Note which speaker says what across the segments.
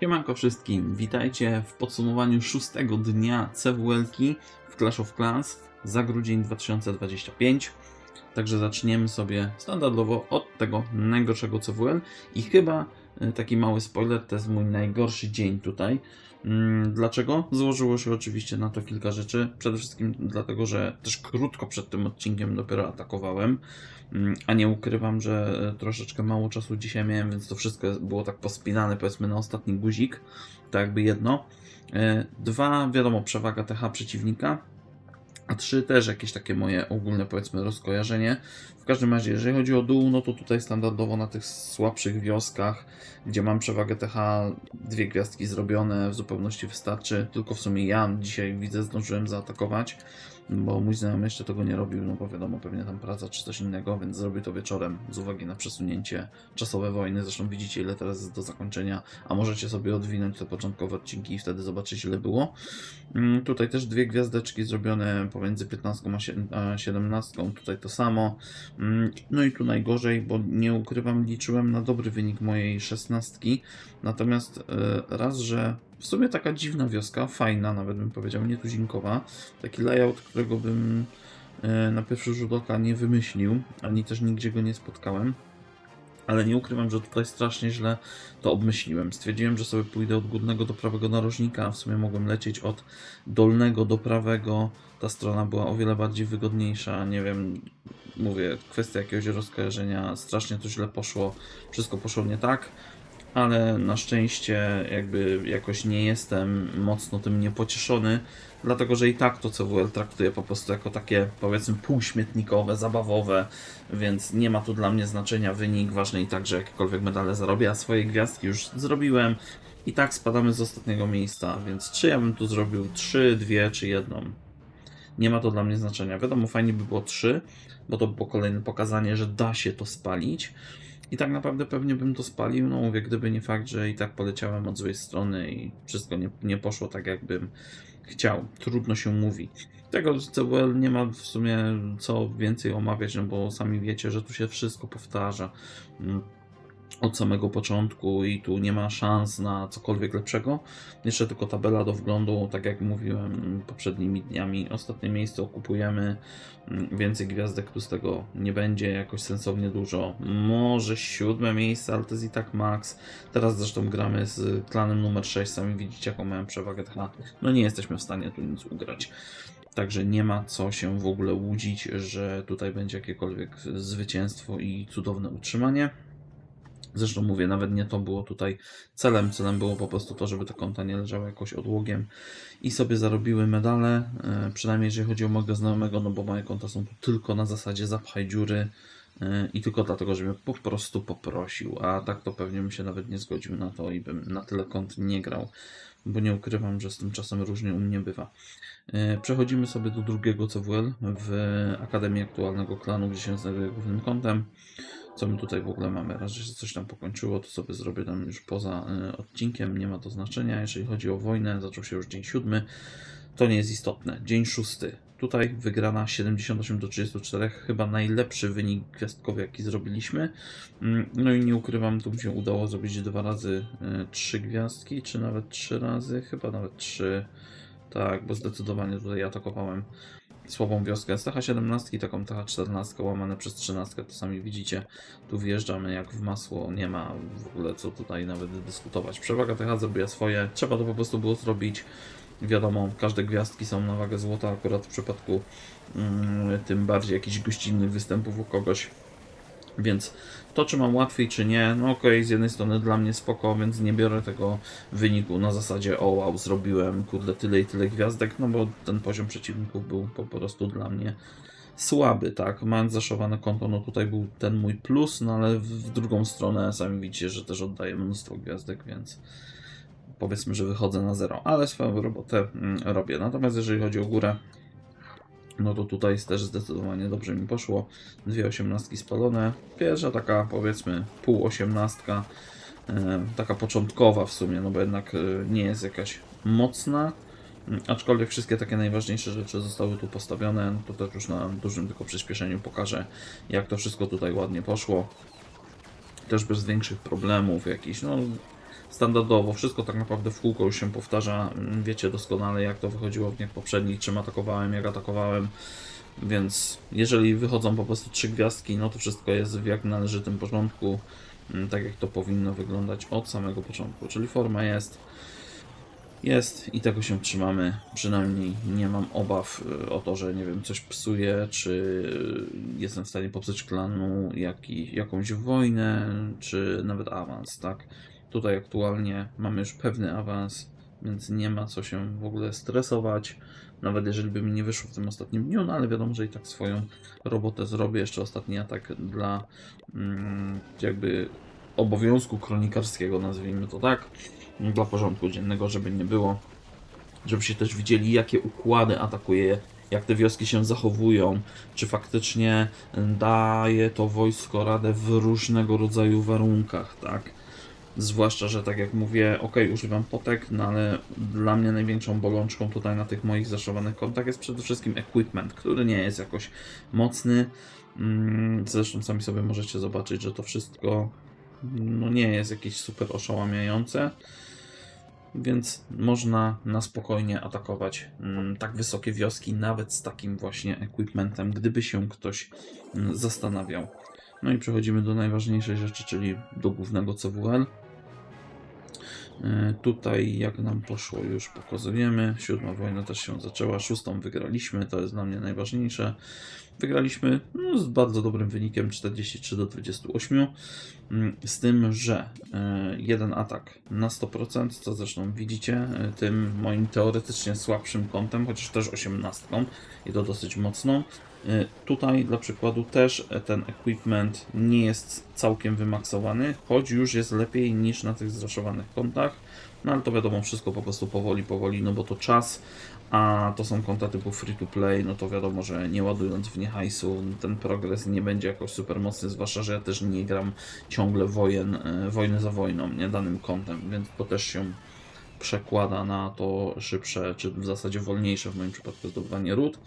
Speaker 1: Siemanko wszystkim, witajcie w podsumowaniu szóstego dnia CWL-ki w Clash of Clans za grudzień 2025. Także zaczniemy sobie standardowo od tego najgorszego CWL i chyba taki mały spoiler, to jest mój najgorszy dzień tutaj. Mm, Dlaczego? Złożyło się oczywiście na to kilka rzeczy. Przede wszystkim dlatego, że też krótko przed tym odcinkiem dopiero atakowałem. Mm, A nie ukrywam, że e, troszeczkę mało czasu dzisiaj miałem, więc to wszystko było tak pospinane powiedzmy na ostatni guzik. Tak jakby jedno. E, Dwa, wiadomo, przewaga TH przeciwnika. A trzy też jakieś takie moje ogólne powiedzmy rozkojarzenie. W każdym razie, jeżeli chodzi o dół, no to tutaj standardowo na tych słabszych wioskach, gdzie mam przewagę TH, dwie gwiazdki zrobione w zupełności wystarczy. Tylko w sumie ja dzisiaj widzę, zdążyłem zaatakować, bo mój znajomy jeszcze tego nie robił, no bo wiadomo, pewnie tam praca czy coś innego, więc zrobił to wieczorem z uwagi na przesunięcie czasowe wojny. Zresztą widzicie, ile teraz jest do zakończenia, a możecie sobie odwinąć te początkowe odcinki i wtedy zobaczyć, ile było. Mm, Tutaj też dwie gwiazdeczki zrobione pomiędzy 15 a sie- a 17. Tutaj to samo. Mm, No i tu najgorzej, bo nie ukrywam, liczyłem na dobry wynik mojej szesnastki. Natomiast e, raz, że w sumie taka dziwna wioska, fajna nawet bym powiedział, nietuzinkowa. Taki layout, którego bym e, na pierwszy rzut oka nie wymyślił, ani też nigdzie go nie spotkałem. Ale nie ukrywam, że tutaj strasznie źle to obmyśliłem. Stwierdziłem, że sobie pójdę od górnego do prawego narożnika, a w sumie mogłem lecieć od dolnego do prawego. Ta strona była o wiele bardziej wygodniejsza. Nie wiem, mówię, kwestia jakiegoś rozkojarzenia. Strasznie to źle poszło. Wszystko poszło nie tak. Ale na szczęście jakby jakoś nie jestem mocno tym niepocieszony, dlatego że i tak to CWL traktuję po prostu jako takie powiedzmy półśmietnikowe, zabawowe, więc nie ma tu dla mnie znaczenia wynik, ważne i tak, że jakiekolwiek medale zarobię, a swoje gwiazdki już zrobiłem i tak spadamy z ostatniego miejsca, więc czy ja bym tu zrobił trzy, dwie czy jedną? Nie ma to dla mnie znaczenia. Wiadomo, fajnie by było trzy, bo to by było kolejne pokazanie, że da się to spalić. I tak naprawdę pewnie bym to spalił, no mówię, gdyby nie fakt, że i tak poleciałem od złej strony i wszystko nie, nie poszło tak, jakbym chciał. Trudno się mówi. Tego CWL nie ma w sumie co więcej omawiać, no bo sami wiecie, że tu się wszystko powtarza mm, od samego początku i tu nie ma szans na cokolwiek lepszego. Jeszcze tylko tabela do wglądu, tak jak mówiłem poprzednimi dniami. Ostatnie miejsce okupujemy, mm, więcej gwiazdek tu z tego nie będzie jakoś sensownie dużo. Może siódme miejsce, ale to jest i tak max. Teraz zresztą gramy z klanem numer 6, sami widzicie jaką miałem przewagę TH. No nie jesteśmy w stanie tu nic ugrać. Także nie ma co się w ogóle łudzić, że tutaj będzie jakiekolwiek zwycięstwo i cudowne utrzymanie. Zresztą mówię, nawet nie to było tutaj celem. Celem było po prostu to, żeby te konta nie leżały jakoś odłogiem i sobie zarobiły medale. e, Przynajmniej jeżeli chodzi o mojego znajomego, no bo moje konta są tu tylko na zasadzie zapchaj dziury e, i tylko dlatego, że mnie po prostu poprosił. A tak to pewnie bym się nawet nie zgodził na to i bym na tyle kont nie grał, bo nie ukrywam, że z tym czasem różnie u mnie bywa. E, Przechodzimy sobie do drugiego CWL w Akademii Aktualnego Klanu, gdzie się znajduje głównym kątem. Co my tutaj w ogóle mamy? Raz, że się coś tam pokończyło, to sobie zrobię tam już poza y, odcinkiem, nie ma to znaczenia. Jeżeli chodzi o wojnę, zaczął się już dzień siódmy, to nie jest istotne. Dzień szósty. Tutaj wygrana 78 do 34, chyba najlepszy wynik gwiazdkowy, jaki zrobiliśmy. Mm, No i nie ukrywam, tu mi się udało zrobić dwa razy y, trzy gwiazdki, czy nawet trzy razy, chyba nawet trzy. Tak, bo zdecydowanie tutaj atakowałem słabą wioskę. Z TH17 taką TH14 łamane przez 13 to sami widzicie. Tu wjeżdżamy jak w masło, nie ma w ogóle co tutaj nawet dyskutować. Przewaga TH zrobiła swoje, trzeba to po prostu było zrobić. Wiadomo, każde gwiazdki są na wagę złota, akurat w przypadku mm, tym bardziej jakichś gościnnych występów u kogoś. Więc to, czy mam łatwiej, czy nie, no okej, z jednej strony dla mnie spoko, więc nie biorę tego wyniku na zasadzie o wow, zrobiłem kurde tyle i tyle gwiazdek, no bo ten poziom przeciwników był po prostu dla mnie słaby, tak, mając zaszowane konto, no tutaj był ten mój plus, no ale w- w drugą stronę sami widzicie, że też oddaję mnóstwo gwiazdek, więc powiedzmy, że wychodzę na zero, ale swoją robotę mm, robię. Natomiast jeżeli chodzi o górę, no to tutaj też zdecydowanie dobrze mi poszło. Dwie osiemnastki spalone. Pierwsza taka powiedzmy pół osiemnastka, taka początkowa w sumie, no bo jednak e, nie jest jakaś mocna. Mm, Aczkolwiek wszystkie takie najważniejsze rzeczy zostały tu postawione, to też już na dużym tylko przyspieszeniu pokażę, jak to wszystko tutaj ładnie poszło. Też bez większych problemów jakichś, no standardowo. Wszystko tak naprawdę w kółko już się powtarza. Mm, Wiecie doskonale, jak to wychodziło w dniach poprzednich, czym atakowałem, jak atakowałem. Więc jeżeli wychodzą po prostu trzy gwiazdki, no to wszystko jest w jak należytym porządku, mm, tak jak to powinno wyglądać od samego początku. Czyli forma jest, jest i tego się trzymamy. Przynajmniej nie mam obaw y, o to, że nie wiem, coś psuje, czy jestem w stanie popsuć klanu jaki, jakąś wojnę, czy nawet awans, tak? Tutaj aktualnie mamy już pewny awans, więc nie ma co się w ogóle stresować. Nawet jeżeli by mi nie wyszło w tym ostatnim dniu, no ale wiadomo, że i tak swoją robotę zrobię. Jeszcze ostatni atak dla mm, jakby obowiązku kronikarskiego, nazwijmy to tak, dla porządku dziennego, żeby nie było, żebyście też widzieli, jakie układy atakuje, jak te wioski się zachowują, czy faktycznie daje to wojsko radę w różnego rodzaju warunkach, tak. Zwłaszcza, że tak jak mówię, ok, używam potek, no ale dla mnie największą bolączką tutaj na tych moich zaszowanych kontach jest przede wszystkim equipment, który nie jest jakoś mocny. Mm, Zresztą sami sobie możecie zobaczyć, że to wszystko no nie jest jakieś super oszałamiające. Więc można na spokojnie atakować mm, tak wysokie wioski, nawet z takim właśnie equipmentem, gdyby się ktoś mm, zastanawiał. No i przechodzimy do najważniejszej rzeczy, czyli do głównego CWL. E, Tutaj jak nam poszło już pokazujemy. Siódma wojna też się zaczęła, szóstą wygraliśmy, to jest dla mnie najważniejsze. Wygraliśmy no, z bardzo dobrym wynikiem 43 do 28. Mm, Z tym, że e, jeden atak na 100%, co zresztą widzicie, e, tym moim teoretycznie słabszym kątem, chociaż też 18 i to dosyć mocną. E, Tutaj dla przykładu też e, ten equipment nie jest całkiem wymaksowany, choć już jest lepiej niż na tych zraszowanych kontach. No ale to wiadomo, wszystko po prostu powoli, powoli, no bo to czas, a to są konta typu free to play, no to wiadomo, że nie ładując w nie hajsu, ten progres nie będzie jakoś super mocny, zwłaszcza, że ja też nie gram ciągle wojen, e, wojny za wojną, nie danym kontem, więc to też się przekłada na to szybsze, czy w zasadzie wolniejsze w moim przypadku zdobywanie ród.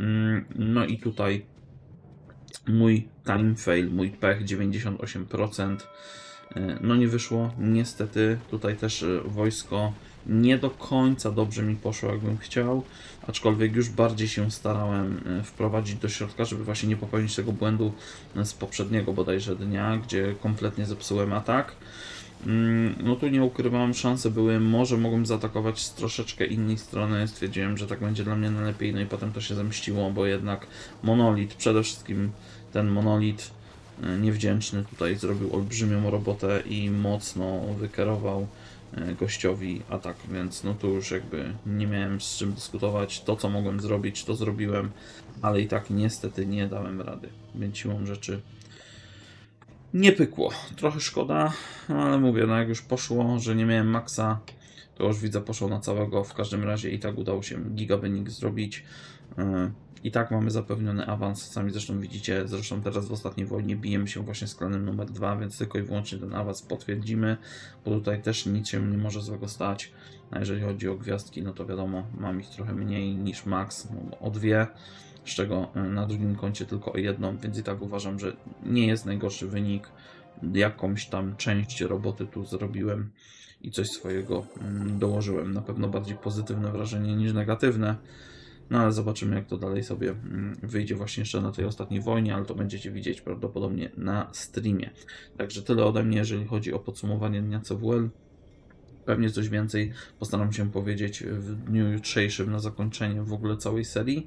Speaker 1: Mm, No i tutaj mój time fail, mój pech 98%. E, No nie wyszło, niestety tutaj też e, wojsko nie do końca dobrze mi poszło jakbym chciał, aczkolwiek już bardziej się starałem e, wprowadzić do środka, żeby właśnie nie popełnić tego błędu z poprzedniego bodajże dnia, gdzie kompletnie zepsułem atak. Mm, No tu nie ukrywam, szanse były, może mogłem zaatakować z troszeczkę innej strony, stwierdziłem, że tak będzie dla mnie najlepiej, no i potem to się zemściło, bo jednak monolit, przede wszystkim ten monolit e, niewdzięczny tutaj zrobił olbrzymią robotę i mocno wykierował e, gościowi atak, więc no tu już jakby nie miałem z czym dyskutować, to co mogłem zrobić, to zrobiłem, ale i tak niestety nie dałem rady, więc siłą rzeczy nie pykło. Trochę szkoda, no ale mówię, no jak już poszło, że nie miałem maksa, to już widzę poszło na całego. W każdym razie i tak udało się gigabynik zrobić. Yy, I tak mamy zapewniony awans. Sami zresztą widzicie, zresztą teraz w ostatniej wojnie bijemy się właśnie z klanem numer 2, więc tylko i wyłącznie ten awans potwierdzimy, bo tutaj też nic się nie może złego stać. A jeżeli chodzi o gwiazdki, no to wiadomo, mam ich trochę mniej niż max, no, o dwie z czego y, na drugim koncie tylko o jedną, więc i tak uważam, że nie jest najgorszy wynik. Jakąś tam część roboty tu zrobiłem i coś swojego mm, dołożyłem. Na pewno bardziej pozytywne wrażenie niż negatywne. No ale zobaczymy, jak to dalej sobie mm, wyjdzie właśnie jeszcze na tej ostatniej wojnie, ale to będziecie widzieć prawdopodobnie na streamie. Także tyle ode mnie, jeżeli chodzi o podsumowanie dnia CWL. Pewnie coś więcej postaram się powiedzieć w dniu jutrzejszym na zakończenie w ogóle całej serii,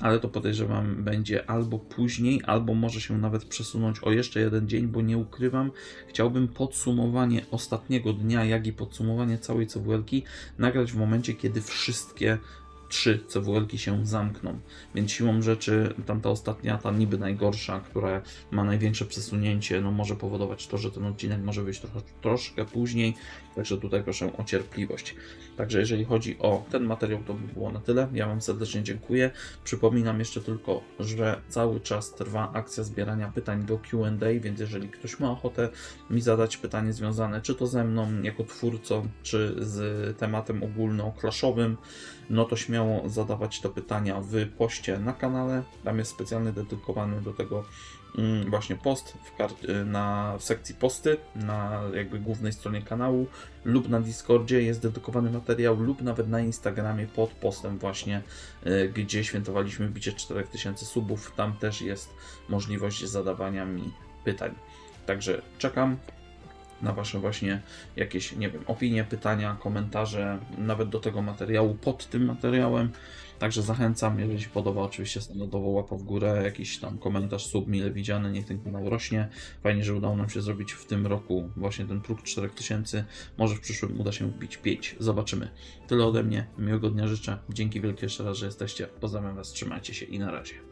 Speaker 1: ale to podejrzewam będzie albo później, albo może się nawet przesunąć o jeszcze jeden dzień, bo nie ukrywam, chciałbym podsumowanie ostatniego dnia, jak i podsumowanie całej CWL-ki nagrać w momencie, kiedy wszystkie trzy CWL-ki się zamkną. Więc siłą rzeczy tamta ostatnia, ta niby najgorsza, która ma największe przesunięcie, no może powodować to, że ten odcinek może być trochę, troszkę później, także tutaj proszę o cierpliwość. Także jeżeli chodzi o ten materiał, to by było na tyle. Ja Wam serdecznie dziękuję. Przypominam jeszcze tylko, że cały czas trwa akcja zbierania pytań do Q&A, więc jeżeli ktoś ma ochotę mi zadać pytanie związane czy to ze mną jako twórcą, czy z tematem ogólno-klaszowym, no to śmiało śmiało zadawać to pytania w poście na kanale. Tam jest specjalny dedykowany do tego mm, właśnie post w, kar- na, w sekcji posty na jakby głównej stronie kanału lub na Discordzie jest dedykowany materiał lub nawet na Instagramie pod postem właśnie y, gdzie świętowaliśmy bicie 4000 subów. Tam też jest możliwość zadawania mi pytań. Także czekam na Wasze właśnie jakieś, nie wiem, opinie, pytania, komentarze, nawet do tego materiału, pod tym materiałem. Także zachęcam, jeżeli się podoba, oczywiście standardowo łapa w górę, jakiś tam komentarz, sub mile widziany, niech ten kanał rośnie. Fajnie, że udało nam się zrobić w tym roku właśnie ten próg 4000. Może w przyszłym uda się wbić 5. Zobaczymy. Tyle ode mnie. Miłego dnia życzę. Dzięki wielkie jeszcze raz, że jesteście. Pozdrawiam Was, trzymajcie się i na razie.